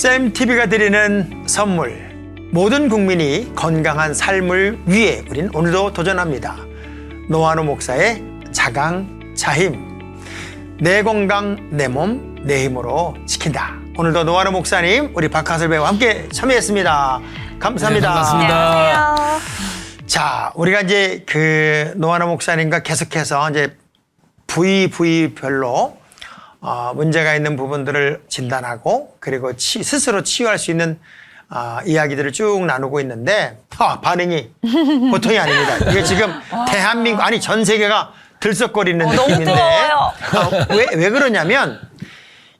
쌤TV가 드리는 선물. 모든 국민이 건강한 삶을 위해 우린 오늘도 도전합니다. 노한우 목사의 자강 자힘. 내 건강, 내 몸, 내 힘으로 지킨다. 오늘도 노한우 목사님, 우리 박하슬 배우와 함께 참여했습니다. 감사합니다. 네, 반갑습니다. 안녕하세요. 자, 우리가 이제 그 노하나 목사님과 계속해서 이제 부위 부위별로 어, 문제가 있는 부분들을 진단하고 그리고 치- 스스로 치유할 수 있는 어, 이야기들을 쭉 나누고 있는데 아, 반응이 보통이 아닙니다. 이게 지금 대한민국 아니 전 세계가 들썩거리는 어, 너무 느낌인데 뜨거워요. 아, 왜, 왜 그러냐면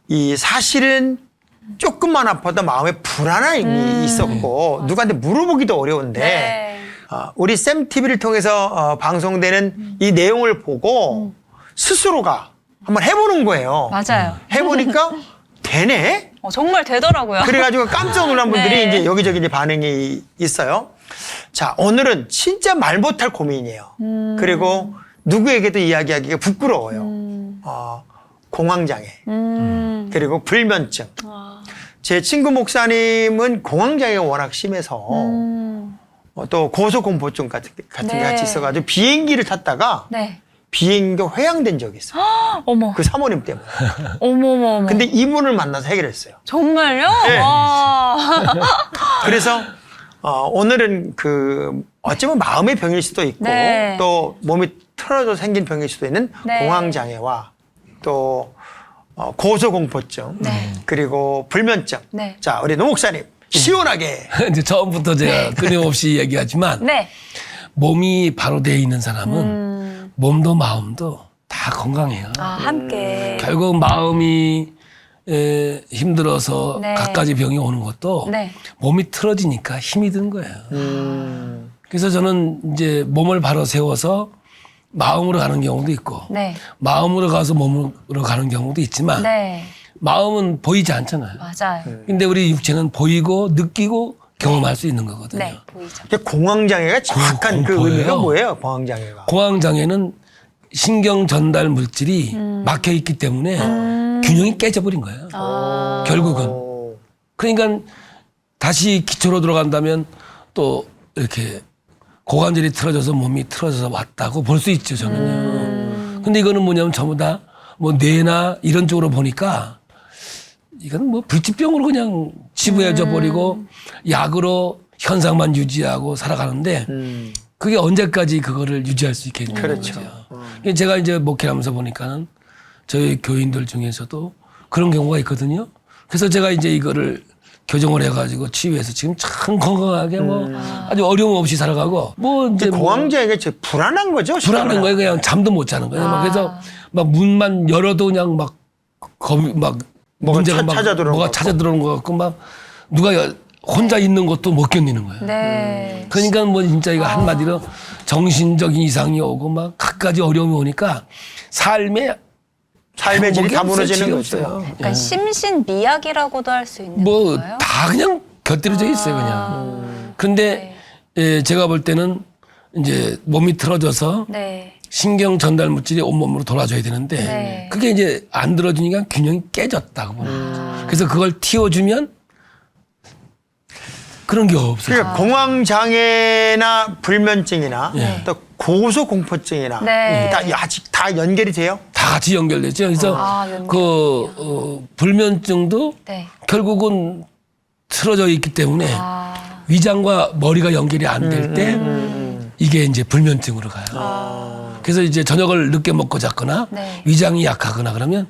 이 사실은 조금만 아파도 마음에 불안함이 있었고 누구한테 물어보기도 어려운데 네. 어, 우리 쌤 TV를 통해서 어, 방송되는 이 내용을 보고 스스로가 한번 해보는 거예요. 맞아요. 해보니까 되네. 어, 정말 되더라고요. 그래가지고 깜짝 놀란 분들이 네. 이제 여기저기 이제 반응이 있어요. 자, 오늘은 진짜 말 못할 고민이에요. 음. 그리고 누구에게도 이야기하기가 부끄러워요. 어, 공황장애 음. 그리고 불면증. 아. 제 친구 목사님은 공황장애가 워낙 심해서 음. 어, 또 고소공포증 같은, 게- 같은 게 네. 같이 있어가지고 비행기를 탔다가 네. 비행기가 회항된 적이 있어요. 어머. 그 사모님 때문에. 어머머. 어머. 근데 이분을 만나서 해결했어요. 정말요? 네. 와. 그래서 어, 오늘은 그 어쩌면 마음의 병일 수도 있고 네. 또 몸이 틀어져 생긴 병일 수도 있는 네. 공황 장애와 또 어, 고소공포증 네. 그리고 불면증. 네. 자 우리 노 목사님 시원하게 이제 처음부터 제가 끊임없이 얘기하지만 네. 몸이 바로 돼 있는 사람은 음. 몸도 마음도 다 건강해요. 아, 함께. 결국 마음이 에, 힘들어서 네. 갖가지 병이 오는 것도 네. 몸이 틀어지니까 힘이 든 거예요. 음, 그래서 저는 이제 몸을 바로 세워서 마음으로 가는 경우도 있고 네. 마음으로 가서 몸으로 가는 경우도 있지만 네. 마음은 보이지 않잖아요. 맞아요. 근데 우리 육체는 보이고 느끼고 경험할 수 있는 거거든요. 네. 보이죠. 공황장애가 정확한 그 공포예요. 의미가 뭐예요? 공황장애가. 공황장애는 신경 전달 물질이 막혀 있기 때문에 균형이 깨져버린 거예요. 아. 결국은. 오. 그러니까 다시 기초로 들어간다면 또 이렇게 고관절이 틀어져서 몸이 틀어져서 왔다고 볼 수 있죠, 저는요. 근데 이거는 뭐냐면 전부 다 뭐 뇌나 이런 쪽으로 보니까 이건 뭐 불치병으로 그냥 치부해져 버리고 약으로 현상만 유지하고 살아가는데 음. 그게 언제까지 그거를 유지할 수 있겠냐는 그렇죠. 거죠. 제가 이제 목회하면서 보니까는 저희 교인들 중에서도 그런 경우가 있거든요. 그래서 제가 이제 이거를 교정을 해가지고 치유해서 지금 참 건강하게 뭐 아주 어려움 없이 살아가고 뭐 이제 뭐 공황장애가 저 불안한 거죠? 불안한 거예요. 그냥 잠도 못 자는 거예요. 막 그래서 막 문만 열어도 그냥 막 겁이 막 뭐가 문제가 차- 막 찾아 들어오는 뭐가 것 찾아 들어오는 것 같고 막 누가 여- 혼자 있는 것도 못 견디는 거예요. 네. 그러니까 뭐 진짜 이거 한마디로 정신적인 이상이 오고 막 갖가지 어려움이 오니까 삶에 삶의 질이 다 무너지는 없어요, 거죠. 질이 약간 심신미약이라고도 할 수 있는 뭐 건가요? 다 그냥 곁들여져 있어요 그냥. 근데 예, 제가 볼 때는 이제 몸이 틀어져서 네. 신경 전달 물질이 온몸으로 돌아줘야 되는데 네. 그게 이제 안 들어주니까 균형이 깨졌다고 보는 음. 거죠. 그래서 그걸 틔워주면 그런 게 없어요. 그러니까 공황장애나 불면증이나 네. 또 고소공포증이나 네. 다 아직 다 연결이 돼요? 다 같이 연결되죠. 그래서 아, 연결돼요. 그 어, 불면증도 네. 결국은 틀어져 있기 때문에 아. 위장과 머리가 연결이 안 될때 음, 이게 이제 불면증으로 가요. 그래서 이제 저녁을 늦게 먹고 잤거나 네. 위장이 약하거나 그러면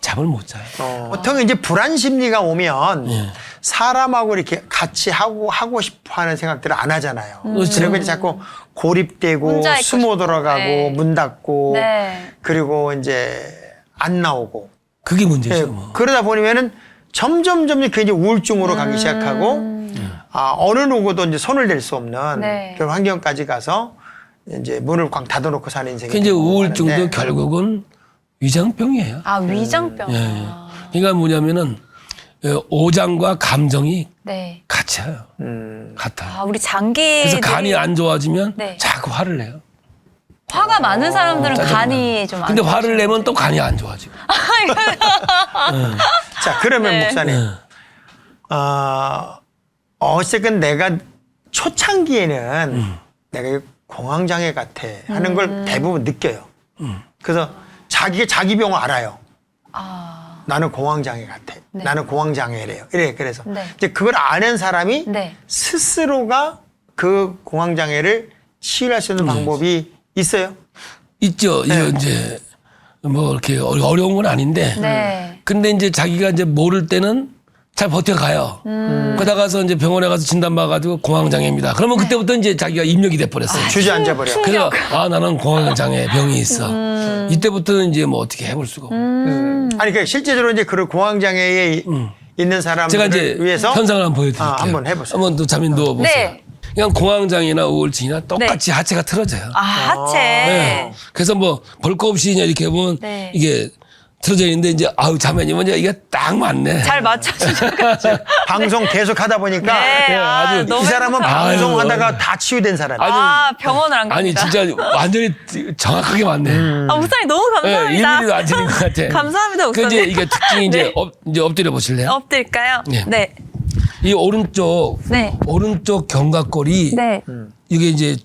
잠을 못 자요. 보통 이제 불안 심리가 오면 예. 사람하고 이렇게 같이 하고 하고 싶어하는 생각들을 안 하잖아요. 그렇죠. 그리고 이제 자꾸 고립되고 혼자 있고 숨어 싶고. 들어가고 네. 문 닫고 네. 그리고 이제 안 나오고 그게 예, 문제죠. 뭐. 그러다 보면은 점점 점점 그 이제 우울증으로 음. 가기 시작하고 아 어느 누구도 이제 손을 댈 수 없는 네. 그런 환경까지 가서 이제 문을 꽉 닫아놓고 사는 인생이 그 이제 되고 우울증도 하는데 결국은 위장병이에요. 아, 위장병. 예, 예. 그러니까 뭐냐면은 어, 오장과 감정이 네. 같아요. 음, 같아요. 아, 우리 장기. 그래서 간이 안 좋아지면 네. 자꾸 화를 내요. 화가 많은 사람들은 짜증나. 간이 좀 안 근데 화를? 내면 또 간이 안 좋아지고. 자 그러면 네. 목사님 예. 어, 어쨌든 내가 초창기에는 음. 내가 공황장애 같아 하는 걸 대부분 느껴요. 그래서 자기가 자기 병을 알아요. 아, 나는 공황장애 같아. 네. 나는 공황장애래요. 이래 그래서 네. 이제 그걸 아는 사람이 네. 스스로가 그 공황장애를 치유할 수 있는 방법이 있어요. 있죠. 네. 이거 이제 뭐 이렇게 어려- 어려운 건 아닌데. 네. 근데 이제 자기가 이제 모를 때는 잘 버텨가요. 음. 그러다 가서 이제 병원에 가서 진단받아가지고 공황장애입니다. 그러면 그때부터 이제 자기가 입력이 돼버렸어요. 주저앉아 버려. 그래서 아 나는 공황장애 병이 있어. 음. 이때부터는 이제 뭐 어떻게 해볼 수가 없고. 아니 그러니까 실제적으로 이제 그런 공황 장애에 있는 사람들을 음. 제가 이제 위해서 현상을 한번 보여드릴게요. 아, 한번 해보세요. 한번 또 잠이 누워보세요. 네. 그냥 공황장애나 우울증이나 똑같이 하체가 틀어져요. 아, 하체. 네. 그래서 뭐 볼 거 없이 그냥 이렇게 보면 네. 이게 틀어져 있는데 이제 아우 자매님은 이제 이게 딱 맞네. 잘 맞춰주셔가지고. 방송 계속 하다 보니까 네, 아, 아주 너무 이 사람은 행복하다. 방송하다가 다 치유된 사람. 아주- 아, 병원을 안 아니 갑니다. 진짜 완전히 정확하게 맞네. 아, 목사님 너무 예, 감사합니다. 일일이도 안 틀린 것 같아. 감사합니다, 그 이제 목사님. 이게 특징이 이제 네. 엎, 이제 엎드려 보실래요? 엎드릴까요? 네. 네. 이 오른쪽 네. 오른쪽 견갑골이 네. 이게 이제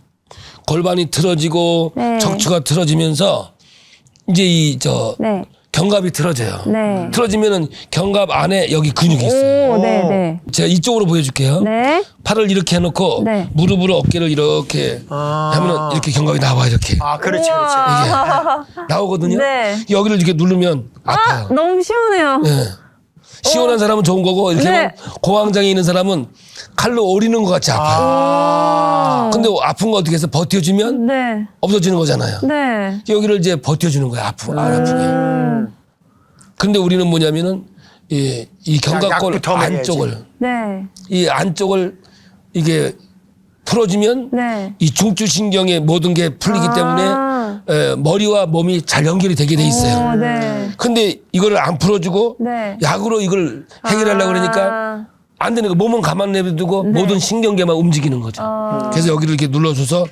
골반이 틀어지고 네. 척추가 틀어지면서 이제 이 저 네. 견갑이 틀어져요. 네. 틀어지면은 견갑 안에 여기 근육이 있어요. 오, 네, 네. 제가 이쪽으로 보여줄게요. 네. 팔을 이렇게 해놓고 네. 무릎으로 어깨를 이렇게 아. 하면은 이렇게 견갑이 나와 이렇게 아 그렇지 그렇지. 우와. 나오거든요. 네. 여기를 이렇게 누르면 아파요. 너무 시원해요. 예. 시원한 사람은 좋은 거고 이렇게 네. 하면 공황장애 있는 사람은 칼로 오리는 것 같이 아파요. 아. 근데 아픈 거 어떻게 해서 버텨주면 네. 없어지는 거잖아요. 네. 여기를 이제 버텨주는 거야 아프 안 아프게. 근데 우리는 뭐냐면은 이, 이 먹여야지. 안쪽을 네. 이 안쪽을 이게 풀어주면 네. 이 중추신경의 모든 게 풀리기 아. 때문에 에, 머리와 몸이 잘 연결이 되게 돼 있어요. 오, 네. 근데 이거를 안 풀어주고 네. 약으로 이걸 해결하려고 그러니까 아. 안 되는 거 몸은 가만 내두고 네. 모든 신경계만 움직이는 거죠. 아. 그래서 여기를 이렇게 눌러줘서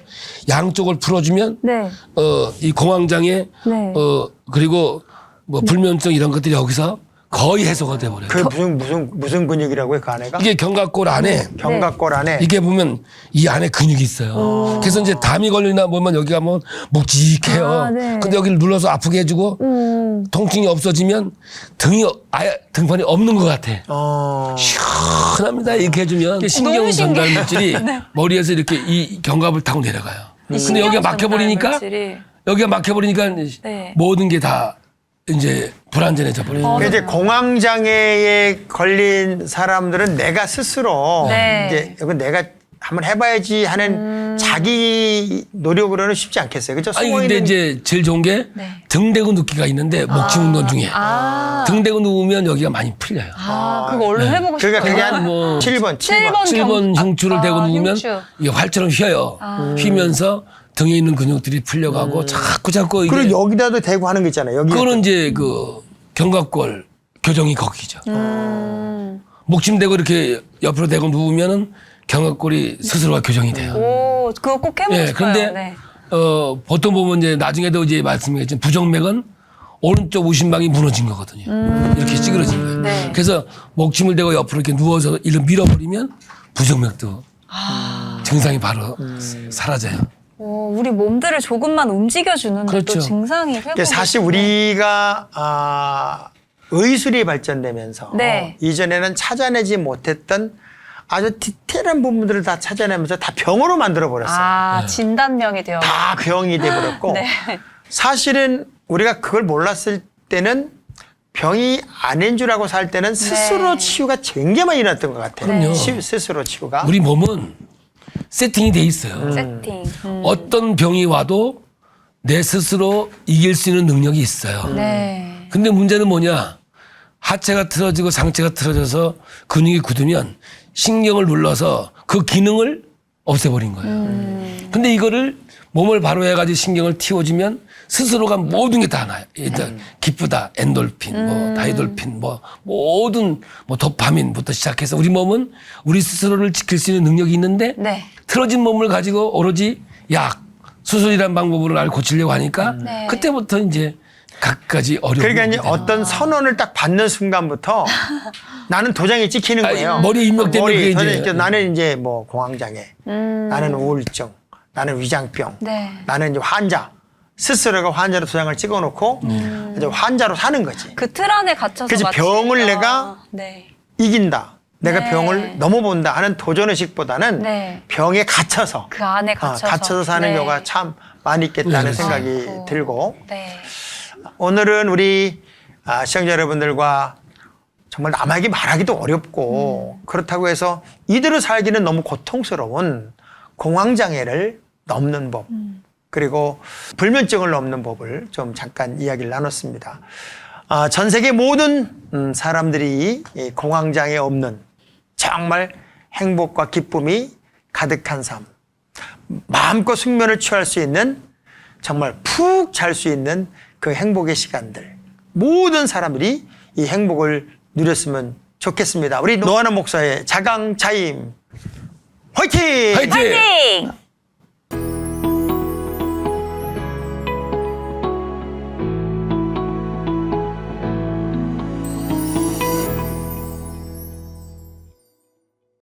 양쪽을 풀어주면 네. 어, 이 공황장애 네. 어, 그리고 뭐 불면증 이런 것들이 여기서 거의 해소가 돼버려요. 그 무슨 무슨 무슨 근육이라고요 그 안에가? 이게 견갑골 안에 견갑골 안에. 이게 보면 이 안에 근육이 있어요. 그래서 이제 담이 걸리나 보면 여기 가면 묵직해요. 아, 네. 근데 여기를 눌러서 아프게 해주고 음. 통증이 없어지면 등이 아예 등판이 없는 것 같아. 어. 시원합니다. 이렇게 해주면 신경 너무 전달 신기해요. 물질이 머리에서 이렇게 이 견갑을 타고 내려가요. 근데 여기가 막혀버리니까 물질이. 여기가 막혀버리니까 네. 모든 게 다 이제 불안전해져 버려요. 그 이제 공황 장애에 걸린 사람들은 내가 스스로 네. 이제 이건 내가 한번 해봐야지 하는 음. 자기 노력으로는 쉽지 않겠어요. 그렇죠? 아니 숨어 근데 있는 이제 제일 좋은 게 네. 등 대고 눕기가 있는데 목침 운동 중에 아. 등 대고 누우면 여기가 많이 풀려요. 아, 그거 얼른 해보고 싶어요. 그러니까 그게 한 뭐 7번, 7번. 7번 7번 경- 흉추를 아, 대고 누우면 흉추. 아. 이게 활처럼 휘어요. 휘면서 등에 있는 근육들이 풀려가고 자꾸 자꾸 이게 음. 그리고 여기다도 대고 하는 거 있잖아요. 여기 그거는 이제 그 견갑골 교정이 거기죠. 음. 목침 대고 이렇게 옆으로 대고 누우면은 견갑골이 스스로가 교정이 돼요. 오, 그거 꼭 해보고 예, 싶어요. 근데 네. 어 보통 보면 이제 나중에도 이제 말씀드렸지만 부정맥은 오른쪽 우심방이 무너진 거거든요. 이렇게 찌그러진 거예요. 음. 네. 그래서 목침을 대고 옆으로 이렇게 누워서 이를 밀어버리면 부정맥도 아. 증상이 바로 음. 사라져요. 오, 우리 몸들을 조금만 움직여주는데 그렇죠. 또 증상이 회복이 그러니까 사실. 우리가 아, 의술이 발전되면서 네. 이전에는 찾아내지 못했던 아주 디테일한 부분들을 다 찾아내면서 다 병으로 만들어 버렸어요. 아, 진단명이 되어. 다 병이 돼 버렸고 네. 사실은 우리가 그걸 몰랐을 때는 병이 아닌 줄 알고 살 때는 스스로 네. 치유가 굉장히 많이 일어났던 것 같아요. 그럼요. 치- 스스로 치유가. 우리 몸은 세팅이 돼 있어요. 세팅. 음. 어떤 병이 와도 내 스스로 이길 수 있는 능력이 있어요. 네. 근데 문제는 뭐냐? 하체가 틀어지고 상체가 틀어져서 근육이 굳으면 신경을 눌러서 그 기능을 없애버린 거예요. 근데 이거를 몸을 바로 해가지고 신경을 틔워주면 스스로가 모든 게다 나요. 일단 기쁘다, 엔돌핀, 뭐 다이돌핀, 뭐 모든 뭐 도파민부터 시작해서 우리 몸은 우리 스스로를 지킬 수 있는 능력이 있는데 네. 틀어진 몸을 가지고 오로지 약, 수술이란 방법으로 날 고치려고 하니까 네. 그때부터 이제 각가지 어려움이 그러니까 이제 어떤 선언을 딱 받는 순간부터 나는 도장이 찍히는 아, 거예요. 머리에 입력되는 그게 도장이 이제- 찍혀. 나는 이제 뭐 공황장애, 음. 나는 우울증, 나는 위장병, 네. 나는 이제 환자. 스스로가 환자로 도장을 찍어놓고 이제 환자로 사는 거지. 그 틀 안에 갇혀서 그치, 마치 병을 아, 내가 네. 이긴다. 내가 네. 병을 넘어본다 하는 도전 의식보다는 네. 병에 갇혀서 그 안에 어, 갇혀서 갇혀서 사는 네. 경우가 참 많이 있겠다는 네. 생각이 아이고. 들고 네. 오늘은 우리 아, 시청자 여러분들과 정말 남에게 말하기도 어렵고 그렇다고 해서 이대로 살기는 너무 고통스러운 공황장애를 넘는 법 그리고 불면증을 넘는 법을 좀 잠깐 이야기를 나눴습니다. 아, 전 세계 모든 음, 사람들이 이 공황장애 없는 정말 행복과 기쁨이 가득한 삶, 마음껏 숙면을 취할 수 있는 정말 푹 잘 수 있는 그 행복의 시간들. 모든 사람들이 이 행복을 누렸으면 좋겠습니다. 우리 노하나 목사의 자강자임 화이팅! 화이팅! 파이팅!